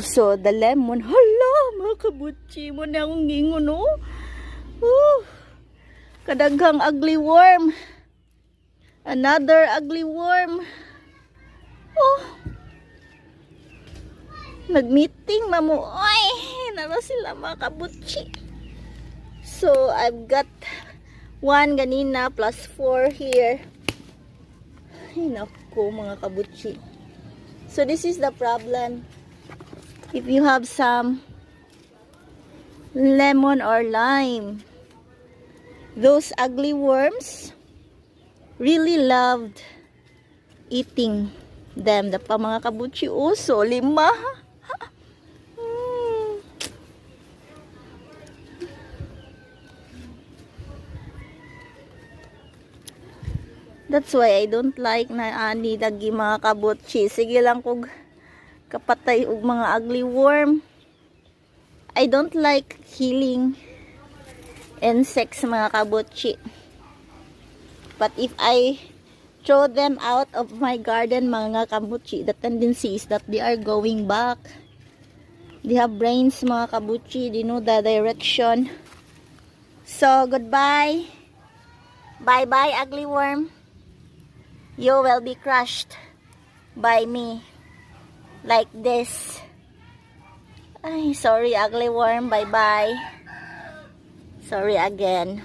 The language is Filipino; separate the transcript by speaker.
Speaker 1: So, the lemon, hala, mga kabutsi mo na akong gingon, no? Woo! Kadaghang ugly worm. Another ugly worm. Oh. Nag-meeting, mamu. Ay, nara sila mga kabutsi. So, I've got one ganina plus four here. Ay, naku, mga kabutsi. So, this is the problem. If you have some lemon or lime, those ugly worms really loved eating them. The pa mga kabutsi uso, lima. That's why I don't like na ani dagi mga kabutsi. Sige lang kog kapatay og mga ugly worm. I don't like killing insects mga kabutsi. But if I throw them out of my garden mga kabutsi, the tendency is that they are going back. They have brains mga kabutsi. They know the direction. So, goodbye. Bye-bye, ugly worm. You will be crushed by me. Like this. Ay, sorry, ugly worm. Bye-bye. Sorry again.